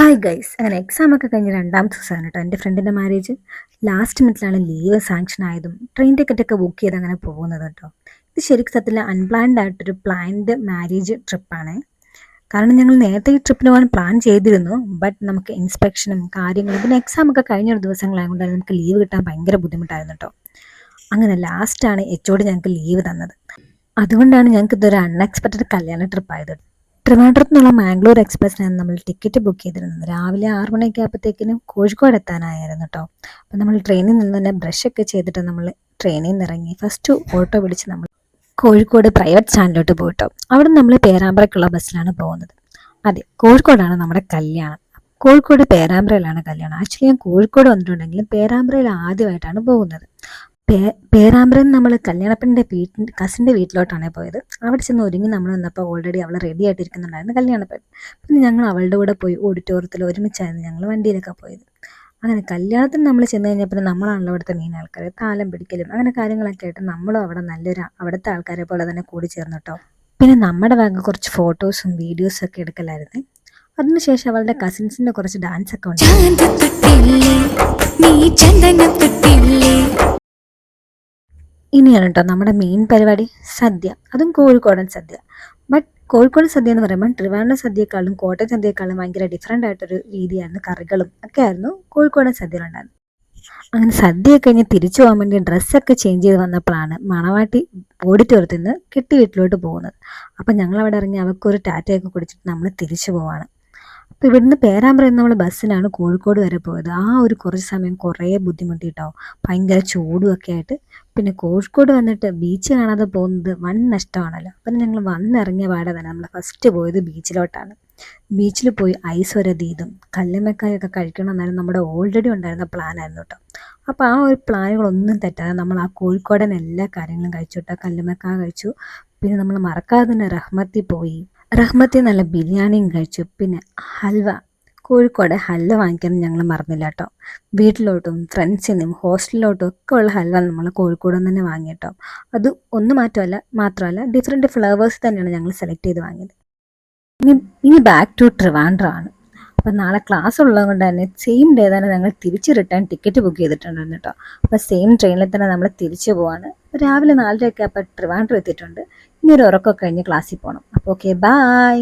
Hi guys അങ്ങനെ exam ഒക്കെ കഴിഞ്ഞ് രണ്ടാമത്തെ ദിവസമാണ് കേട്ടോ. എന്റെ ഫ്രണ്ടിന്റെ മാരേജ് ലാസ്റ്റ് മിനിറ്റിലാണ് ലീവ് സാങ്ഷൻ ആയതും ട്രെയിൻ ടിക്കറ്റ് ഒക്കെ ബുക്ക് ചെയ്ത് അങ്ങനെ പോകുന്നത് കേട്ടോ. ഇത് ശരിക്കും സത്യത്തിൽ അൺപ്ലാൻഡ് ആയിട്ടൊരു പ്ലാൻഡ് മാരേജ് ട്രിപ്പാണ് കാരണം ഞങ്ങൾ നേരത്തെ ഈ ട്രിപ്പിന് പോകാൻ പ്ലാൻ ചെയ്തിരുന്നു ബട്ട് നമുക്ക് ഇൻസ്പെക്ഷനും കാര്യങ്ങളും പിന്നെ എക്സാം ഒക്കെ കഴിഞ്ഞ ഒരു ദിവസങ്ങളായതുകൊണ്ട് നമുക്ക് ലീവ് കിട്ടാൻ ഭയങ്കര ബുദ്ധിമുട്ടായിരുന്നു കേട്ടോ. അങ്ങനെ ലാസ്റ്റാണ് എച്ചോട് ഞങ്ങൾക്ക് ലീവ് തന്നത്. അതുകൊണ്ടാണ് ഞങ്ങൾക്ക് ഇതൊരു അൺഎക്സ്പെക്റ്റഡ് കല്യാണ ട്രിപ്പ് ട്രിപ്പായത് ട്രിവാൻഡ്രത്ത് നിന്നുള്ള മാംഗ്ലൂർ എക്സ്പ്രസ്സിനാണ് നമ്മൾ ടിക്കറ്റ് ബുക്ക് ചെയ്തിരുന്നത്. രാവിലെ ആറ് മണിയൊക്കെ ആയപ്പോഴത്തേക്കിനും കോഴിക്കോട് എത്താനായിരുന്നു കേട്ടോ അപ്പം നമ്മൾ ട്രെയിനിൽ നിന്ന് തന്നെ ബ്രഷൊക്കെ ചെയ്തിട്ട് നമ്മൾ ട്രെയിനിൽ നിന്ന് ഇറങ്ങി. ഫസ്റ്റ് ഓട്ടോ പിടിച്ച് നമ്മൾ കോഴിക്കോട് പ്രൈവറ്റ് സ്റ്റാൻഡിലോട്ട് പോയിട്ടോ. അവിടെ നമ്മൾ പേരാമ്പ്രയ്ക്കുള്ള ബസ്സിലാണ് പോകുന്നത്. അതെ കോഴിക്കോടാണ് നമ്മുടെ കല്യാണം. കോഴിക്കോട് പേരാമ്പ്രയിലാണ് കല്യാണം. ആക്ച്വലി ഞാൻ കോഴിക്കോട് വന്നിട്ടുണ്ടെങ്കിലും പേരാമ്പ്രയിൽ ആദ്യമായിട്ടാണ് പോകുന്നത്. പേ നമ്മൾ കല്യാണപ്പന്റെ വീട്ടിന്റെ കസിന്റെ വീട്ടിലോട്ടാണ് പോയത്. അവിടെ ചെന്ന് ഒരുങ്ങി നമ്മൾ വന്നപ്പോൾ ഓൾറെഡി അവൾ റെഡി ആയിട്ടിരിക്കുന്നുണ്ടായിരുന്നു കല്യാണപ്പൻ പിന്നെ ഞങ്ങൾ അവളുടെ കൂടെ പോയി ഓഡിറ്റോറിയത്തിൽ ഒരുമിച്ചായിരുന്നു ഞങ്ങൾ വണ്ടിയിലൊക്കെ പോയത്. അങ്ങനെ കല്യാണത്തിന് നമ്മൾ ചെന്ന് കഴിഞ്ഞപ്പോൾ നമ്മളാണല്ലോ അവിടുത്തെ മെയിൻ ആൾക്കാർ താലം പിടിക്കലും അങ്ങനെ കാര്യങ്ങളൊക്കെ ആയിട്ട് നമ്മളും അവിടെ നല്ലൊരു അവിടുത്തെ ആൾക്കാരെ പോലെ തന്നെ കൂടി ചേർന്നു കേട്ടോ പിന്നെ നമ്മുടെ ഭാഗം കുറച്ച് ഫോട്ടോസും വീഡിയോസും ഒക്കെ എടുക്കലായിരുന്നു. അതിനുശേഷം അവളുടെ കസിൻസിന്റെ കുറച്ച് ഡാൻസ് ഒക്കെ ഉണ്ട് ഇനിയാണ് കേട്ടോ നമ്മുടെ മെയിൻ പരിപാടി സദ്യ. അതും കോഴിക്കോടൻ സദ്യ. ബട്ട് കോഴിക്കോട് സദ്യ എന്ന് പറയുമ്പോൾ ട്രിവാൻഡ്രം സദ്യയെക്കാളും കോട്ടയം സദ്യയെക്കാളും ഭയങ്കര ഡിഫറെന്റ് ആയിട്ടൊരു രീതിയായിരുന്നു കറികളും ഒക്കെ ആയിരുന്നു കോഴിക്കോടൻ സദ്യയിലുണ്ടായിരുന്നത്. അങ്ങനെ സദ്യ കഴിഞ്ഞ് തിരിച്ചു പോകാൻ വേണ്ടി ഡ്രസ്സൊക്കെ ചേഞ്ച് ചെയ്ത് വന്നപ്പോഴാണ് മണവാട്ടി ഓഡിറ്റോറിയത്തിൽ കെട്ടി വീട്ടിലോട്ട് പോകുന്നത്. അപ്പം ഞങ്ങൾ അവിടെ ഇറങ്ങി അവർക്കൊരു ടാറ്റയൊക്കെ കുടിച്ചിട്ട് നമ്മൾ തിരിച്ചു പോവാണ്. അപ്പോൾ ഇവിടുന്ന് പേരാമ്പ്ര നമ്മൾ ബസ്സിനാണ് കോഴിക്കോട് വരെ പോയത്. ആ ഒരു കുറച്ച് സമയം കുറേ ബുദ്ധിമുട്ടിട്ടോ ഭയങ്കര ചൂടും ഒക്കെ ആയിട്ട്. പിന്നെ കോഴിക്കോട് വന്നിട്ട് ബീച്ച് കാണാതെ പോകുന്നത് വൻ നഷ്ടമാണല്ലോ. അപ്പം ഞങ്ങൾ വന്നിറങ്ങിയ പാടെ തന്നെ നമ്മൾ ഫസ്റ്റ് പോയത് ബീച്ചിലോട്ടാണ് ബീച്ചിൽ പോയി ഐസ് വരെ തീതും കല്ലുമ്മക്കായൊക്കെ കഴിക്കണമെന്നായിരുന്നു നമ്മുടെ ഓൾറെഡി ഉണ്ടായിരുന്ന പ്ലാനായിരുന്നു കേട്ടോ അപ്പോൾ ആ ഒരു പ്ലാനുകളൊന്നും തെറ്റാതെ നമ്മൾ ആ കോഴിക്കോടൻ എല്ലാ കാര്യങ്ങളും കഴിച്ചു കേട്ടോ കല്ലുമ്മക്കായ കഴിച്ചു. പിന്നെ നമ്മൾ മറക്കാതെ തന്നെ റഹ്മത്തിൽ പോയി. റഹ്മത്തിൽ നല്ല ബിരിയാണിയും കഴിച്ചു. പിന്നെ ഹൽവ. കോഴിക്കോട് ഹൽവ വാങ്ങിക്കാൻ ഞങ്ങൾ മറന്നില്ല കേട്ടോ. വീട്ടിലോട്ടും ഫ്രണ്ട്സിനും ഹോസ്റ്റലിലോട്ടും ഒക്കെ ഉള്ള ഹൽവ നമ്മൾ കോഴിക്കോട് നിന്ന് തന്നെ വാങ്ങി കേട്ടോ. അത് ഒന്ന് മാറ്റമല്ല മാത്രമല്ല ഡിഫറെന്റ് ഫ്ലേവേഴ്സ് തന്നെയാണ് ഞങ്ങൾ സെലക്ട് ചെയ്ത് വാങ്ങിയത്. ഇനി ഇനി ബാക്ക് ടു ട്രിവാൻഡ്രം ആണ്. അപ്പം നാളെ ക്ലാസ് ഉള്ളത് കൊണ്ട് തന്നെ സെയിം ഡേ തന്നെ ഞങ്ങൾ തിരിച്ച് റിട്ടേൺ ടിക്കറ്റ് ബുക്ക് ചെയ്തിട്ടുണ്ടായിരുന്നു കേട്ടോ. അപ്പോൾ സെയിം ട്രെയിനിൽ തന്നെ നമ്മൾ തിരിച്ചു പോവാണ്. രാവിലെ നാലരയൊക്കെ അപ്പോൾ ട്രിവാൻഡ്രം എത്തിയിട്ടുണ്ട്. ഇനി ഒരു ഉറക്കമൊക്കെ കഴിഞ്ഞ് ക്ലാസ്സിൽ പോകണം അപ്പോൾ ഓക്കെ ബായ്